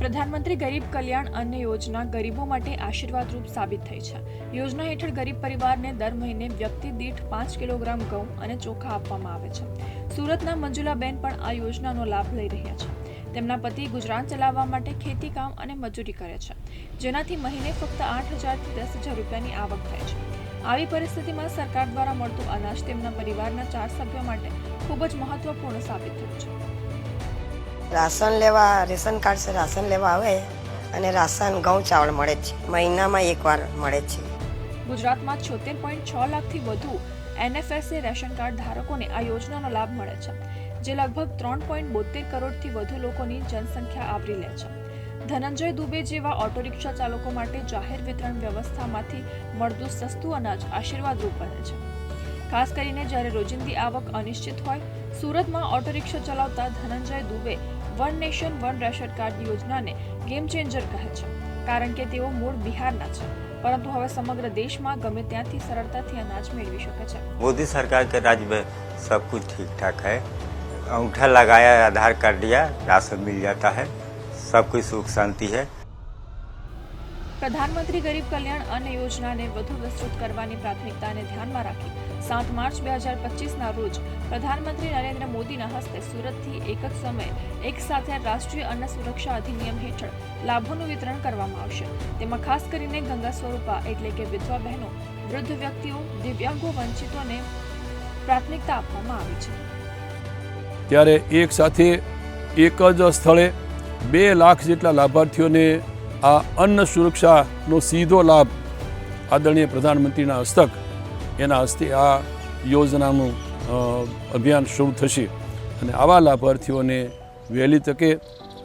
કલ્યાણ અન્ન યોજના ગરીબો માટે આશીર્વાદરૂપ સાબિત થઈ છે. યોજના હેઠળ ગરીબ પરિવારને દર મહિને વ્યક્તિ દીઠ પાંચ કિલોગ્રામ ઘઉં અને ચોખા આપવામાં આવે છે. સુરતના મંજુલાબેન પણ આ યોજનાનો લાભ લઈ રહ્યા છે. તેમના પતિ ગુજરાન ચલાવવા માટે ખેતી કામ અને મજૂરી કરે છે. જેનાથી મહિને ફક્ત આઠ હજારથી દસ હજાર રૂપિયાની આવક થાય છે. આવી પરિસ્થિતિમાં સરકાર દ્વારા મળતું અનાજ તેમના પરિવારના ચાર સભ્યો માટે ખૂબ જ મહત્વપૂર્ણ સાબિત થયું છે. રાશન લેવા, રેશન કાર્ડ છે, રાશન લેવા આવે અને રાશન ઘઉં ચાવલ મળે છે. મહિનામાં એકવાર મળે છે. ગુજરાતમાં છોતેર પોઈન્ટ છ લાખથી વધુ એનએફએસએ રેશન કાર્ડ ધારકોને આ યોજનાનો લાભ મળે છે, જે લગભગ ત્રણ પોઈન્ટ બોતેર કરોડથી વધુ લોકોની જનસંખ્યા આવરી લે છે. ધનંજય દુબે જેવા ઓટો રિક્ષા ચાલકો માટે જાહેર વિતરણ વ્યવસ્થામાંથી મળતું સસ્તું અનાજ આશીર્વાદરૂપ બને છે. ખાસ કરીને જ્યારે રોજિંદી આવક અનિશ્ચિત હોય સુરતમાં ઓટો રિક્ષા ચલાવતા Dhananjay Dubey one nation one ration card યોજનાને ગેમ ચેન્જર કહે છે કારણ કે તેઓ મૂળ બિહારના છે પરંતુ હવે સમગ્ર દેશમાં ગમે ત્યાંથી સરળતાથી અનાજ મેળવી શકે છે मोदी सरकार के राज्य में सब कुछ ठीक ठाक है अंगूठा लगाया आधार कार्ड दिया राशन मिल जाता है सब कुछ सुख शांति है પ્રધાનમંત્રી ગરીબ કલ્યાણ અન્ન યોજનાને વધુ વિસ્તૃત કરવાની પ્રાથમિકતાને ધ્યાનમાં રાખી સાત માર્ચ બે હજાર પચીસના રોજ પ્રધાનમંત્રી નરેન્દ્ર મોદીના હસ્તે સુરતથી એક જ સમયે એક સાથે રાષ્ટ્રીય અન્ન સુરક્ષા અધિનિયમ હેઠળ લાભોનું વિતરણ કરવામાં આવશે. તેમાં ખાસ કરીને ગંગા સ્વરૂપા એટલે કે વિધવા બહેનો, વૃદ્ધ વ્યક્તિઓ, દિવ્યાંગો, વંચિતોને પ્રાથમિકતા આપવામાં આવી છે. ત્યારે એક સાથે એક જ સ્થળે બે લાખ જેટલા લાભાર્થીઓને આ અન્ન સુરક્ષાનો સીધો લાભ આદરણીય પ્રધાનમંત્રીના હસ્તક એના હસ્તે આ યોજનાનું અભિયાન શરૂ થશે. અને આવા લાભાર્થીઓને વહેલી તકે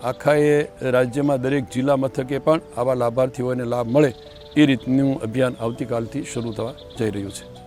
આખા એ રાજ્યમાં દરેક જિલ્લા મથકે પણ આવા લાભાર્થીઓને લાભ મળે એ રીતનું અભિયાન આવતીકાલથી શરૂ થવા જઈ રહ્યું છે.